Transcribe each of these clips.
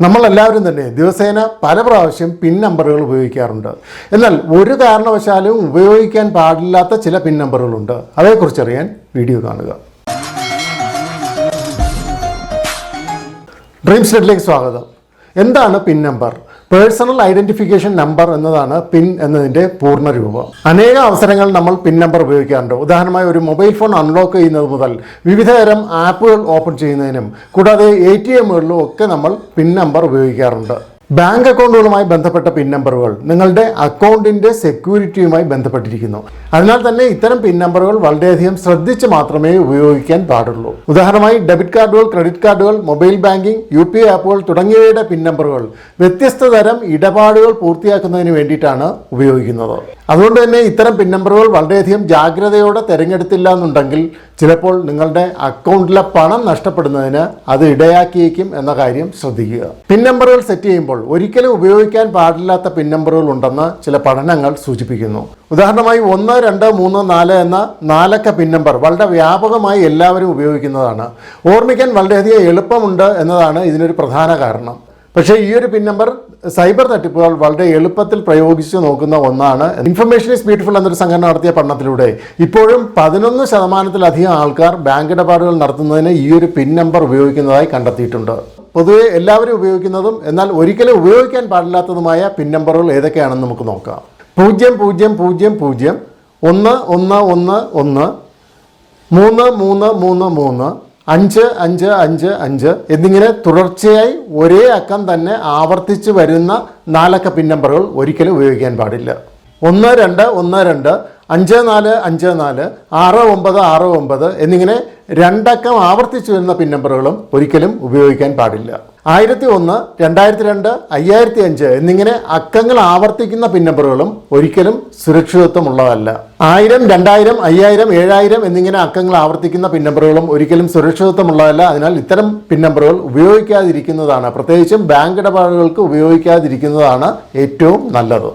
നമ്മളെല്ലാവരും തന്നെ ദിവസേന പല പ്രാവശ്യം പിൻ നമ്പറുകൾ ഉപയോഗിക്കാറുണ്ട്. എന്നാൽ ഒരു കാരണവശാലും ഉപയോഗിക്കാൻ പാടില്ലാത്ത ചില പിൻ നമ്പറുകളുണ്ട്. അതേക്കുറിച്ചറിയാൻ വീഡിയോ കാണുക. ഡ്രീംസ് നെറ്റിലേക്ക് സ്വാഗതം. എന്താണ് PIN number? Personal identification number എന്നതാണ് പിൻ എന്നതിന്റെ പൂർണ രൂപം. അനേക അവസരങ്ങൾ നമ്മൾ പിൻ നമ്പർ ഉപയോഗിക്കാറുണ്ട്. ഉദാഹരണമായി ഒരു മൊബൈൽ ഫോൺ അൺലോക്ക് ചെയ്യുന്നത് മുതൽ വിവിധതരം ആപ്പുകൾ ഓപ്പൺ ചെയ്യുന്നതിനും കൂടാതെ എ ടി എമ്മുകളിലും ഒക്കെ നമ്മൾ പിൻ നമ്പർ ഉപയോഗിക്കാറുണ്ട്. ബാങ്ക് അക്കൗണ്ടുകളുമായി ബന്ധപ്പെട്ട പിൻ നമ്പറുകൾ നിങ്ങളുടെ അക്കൗണ്ടിന്റെ സെക്യൂരിറ്റിയുമായി ബന്ധപ്പെട്ടിരിക്കുന്നു. അതിനാൽ തന്നെ ഇത്തരം പിൻ നമ്പറുകൾ വളരെയധികം ശ്രദ്ധിച്ച് മാത്രമേ ഉപയോഗിക്കാൻ പാടുള്ളൂ. ഉദാഹരണമായി ഡെബിറ്റ് കാർഡുകൾ ക്രെഡിറ്റ് കാർഡുകൾ മൊബൈൽ ബാങ്കിംഗ് യു പി ആപ്പുകൾ തുടങ്ങിയവയുടെ പിൻ നമ്പറുകൾ വ്യത്യസ്ത തരം ഇടപാടുകൾ പൂർത്തിയാക്കുന്നതിന് വേണ്ടിയിട്ടാണ് ഉപയോഗിക്കുന്നത്. അതുകൊണ്ട് തന്നെ ഇത്തരം പിൻ നമ്പറുകൾ വളരെയധികം ജാഗ്രതയോടെ തിരഞ്ഞെടുത്തില്ല എന്നുണ്ടെങ്കിൽ ചിലപ്പോൾ നിങ്ങളുടെ അക്കൗണ്ടിലെ പണം നഷ്ടപ്പെടുന്നതിന് അത് ഇടയാക്കിയേക്കും എന്ന കാര്യം ശ്രദ്ധിക്കുക. പിൻ നമ്പറുകൾ സെറ്റ് ചെയ്യുമ്പോൾ ഒരിക്കലും ഉപയോഗിക്കാൻ പാടില്ലാത്ത പിൻ നമ്പറുകൾ ഉണ്ടെന്ന് ചില പഠനങ്ങൾ സൂചിപ്പിക്കുന്നു. ഉദാഹരണമായി ഒന്ന് രണ്ട് മൂന്ന് നാല് എന്ന നാലക്ക പിൻ നമ്പർ വളരെ വ്യാപകമായി എല്ലാവരും ഉപയോഗിക്കുന്നതാണ്. ഓർമ്മിക്കാൻ വളരെയധികം എളുപ്പമുണ്ട് എന്നതാണ് ഇതിനൊരു പ്രധാന കാരണം. പക്ഷേ ഈ ഒരു പിൻ നമ്പർ സൈബർ തട്ടിപ്പുകൾ വളരെ എളുപ്പത്തിൽ പ്രയോഗിച്ച് നോക്കുന്ന ഒന്നാണ്. ഇൻഫർമേഷൻ ഈസ് ബ്യൂട്ടിഫുൾ എന്നൊരു സംഘടന നടത്തിയ പഠനത്തിലൂടെ ഇപ്പോഴും പതിനൊന്ന് ശതമാനത്തിലധികം ആൾക്കാർ ബാങ്ക് ഇടപാടുകൾ നടത്തുന്നതിന് ഈ ഒരു പിൻ നമ്പർ ഉപയോഗിക്കുന്നതായി കണ്ടെത്തിയിട്ടുണ്ട്. പൊതുവെ എല്ലാവരും ഉപയോഗിക്കുന്നതും എന്നാൽ ഒരിക്കലും ഉപയോഗിക്കാൻ പാടില്ലാത്തതുമായ പിൻ നമ്പറുകൾ ഏതൊക്കെയാണെന്ന് നമുക്ക് നോക്കാം. പൂജ്യം പൂജ്യം പൂജ്യം പൂജ്യം ഒന്ന് ഒന്ന് ഒന്ന് ഒന്ന് മൂന്ന് മൂന്ന് മൂന്ന് മൂന്ന് അഞ്ച് അഞ്ച് അഞ്ച് അഞ്ച് എന്നിങ്ങനെ തുടർച്ചയായി ഒരേ അക്കം തന്നെ ആവർത്തിച്ച് വരുന്ന നാലക്ക പിൻ നമ്പറുകൾ ഒരിക്കലും ഉപയോഗിക്കാൻ പാടില്ല. ഒന്ന് രണ്ട് ഒന്ന് രണ്ട് അഞ്ച് നാല് അഞ്ച് നാല് ആറ് ഒമ്പത് ആറ് ഒമ്പത് എന്നിങ്ങനെ രണ്ടക്കം ആവർത്തിച്ച് വരുന്ന പിൻ നമ്പറുകളും ഒരിക്കലും ഉപയോഗിക്കാൻ പാടില്ല. ആയിരത്തി ഒന്ന് രണ്ടായിരത്തി രണ്ട് അയ്യായിരത്തി അഞ്ച് എന്നിങ്ങനെ അക്കങ്ങൾ ആവർത്തിക്കുന്ന പിൻ നമ്പറുകളും ഒരിക്കലും സുരക്ഷിതത്വമുള്ളതല്ല. ആയിരം രണ്ടായിരം അയ്യായിരം ഏഴായിരം എന്നിങ്ങനെ അക്കങ്ങൾ ആവർത്തിക്കുന്ന പിൻ നമ്പറുകളും ഒരിക്കലും സുരക്ഷിതത്വമുള്ളതല്ല. അതിനാൽ ഇത്തരം പിൻ നമ്പറുകൾ ഉപയോഗിക്കാതിരിക്കുന്നതാണ്. പ്രത്യേകിച്ചും ബാങ്ക് ഇടപാടുകൾക്ക് ഉപയോഗിക്കാതിരിക്കുന്നതാണ് ഏറ്റവും നല്ലത്.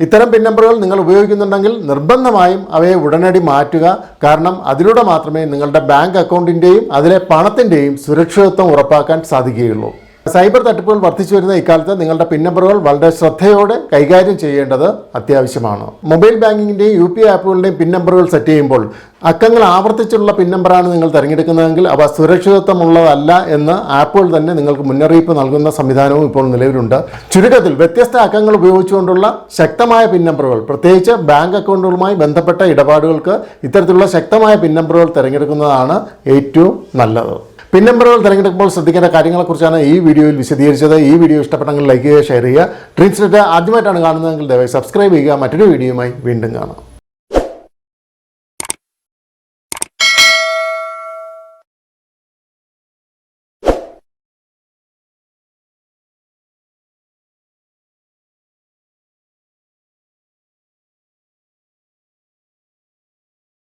ഇത്തരം പിൻ നമ്പറുകൾ നിങ്ങൾ ഉപയോഗിക്കുന്നുണ്ടെങ്കിൽ നിർബന്ധമായും അവയെ ഉടനടി മാറ്റുക. കാരണം അതിലൂടെ മാത്രമേ നിങ്ങളുടെ ബാങ്ക് അക്കൗണ്ടിന്റെയും അതിലെ പണത്തിന്റെയും സുരക്ഷിതത്വം ഉറപ്പാക്കാൻ സാധിക്കുകയുള്ളൂ. സൈബർ തട്ടിപ്പുകൾ വർദ്ധിച്ചു വരുന്ന ഇക്കാലത്ത് നിങ്ങളുടെ പിൻ നമ്പറുകൾ വളരെ ശ്രദ്ധയോടെ കൈകാര്യം ചെയ്യേണ്ടത് അത്യാവശ്യമാണ്. മൊബൈൽ ബാങ്കിങ്ങിന്റെയും യു പി ആപ്പുകളുടെയും പിൻ നമ്പറുകൾ സെറ്റ് ചെയ്യുമ്പോൾ അക്കങ്ങൾ ആവർത്തിച്ചുള്ള പിൻ നമ്പറാണ് നിങ്ങൾ തിരഞ്ഞെടുക്കുന്നതെങ്കിൽ അവ സുരക്ഷിതത്വമുള്ളതല്ല എന്ന് ആപ്പുകൾ തന്നെ നിങ്ങൾക്ക് മുന്നറിയിപ്പ് നൽകുന്ന സംവിധാനവും ഇപ്പോൾ നിലവിലുണ്ട്. ചുരുക്കത്തിൽ വ്യത്യസ്ത അക്കങ്ങൾ ഉപയോഗിച്ചുകൊണ്ടുള്ള ശക്തമായ പിൻ നമ്പറുകൾ പ്രത്യേകിച്ച് ബാങ്ക് അക്കൗണ്ടുകളുമായി ബന്ധപ്പെട്ട ഇടപാടുകൾക്ക് ഇത്തരത്തിലുള്ള ശക്തമായ പിൻ നമ്പറുകൾ തിരഞ്ഞെടുക്കുന്നതാണ് ഏറ്റവും നല്ലത്. പിൻ നമ്പറുകൾ തിരഞ്ഞെടുക്കുമ്പോൾ ശ്രദ്ധിക്കേണ്ട കാര്യങ്ങളെക്കുറിച്ചാണ് ഈ വീഡിയോയിൽ വിശദീകരിച്ചത്. ഈ വീഡിയോ ഇഷ്ടപ്പെട്ടെങ്കിൽ ലൈക്ക് ചെയ്യുക ഷെയർ ചെയ്യുക. ട്രീറ്റ്സ് ആദ്യമായിട്ടാണ് കാണുന്നതെങ്കിൽ ദയവായി സബ്സ്ക്രൈബ് ചെയ്യുക. മറ്റൊരു വീഡിയോയുമായി വീണ്ടും കാണാം.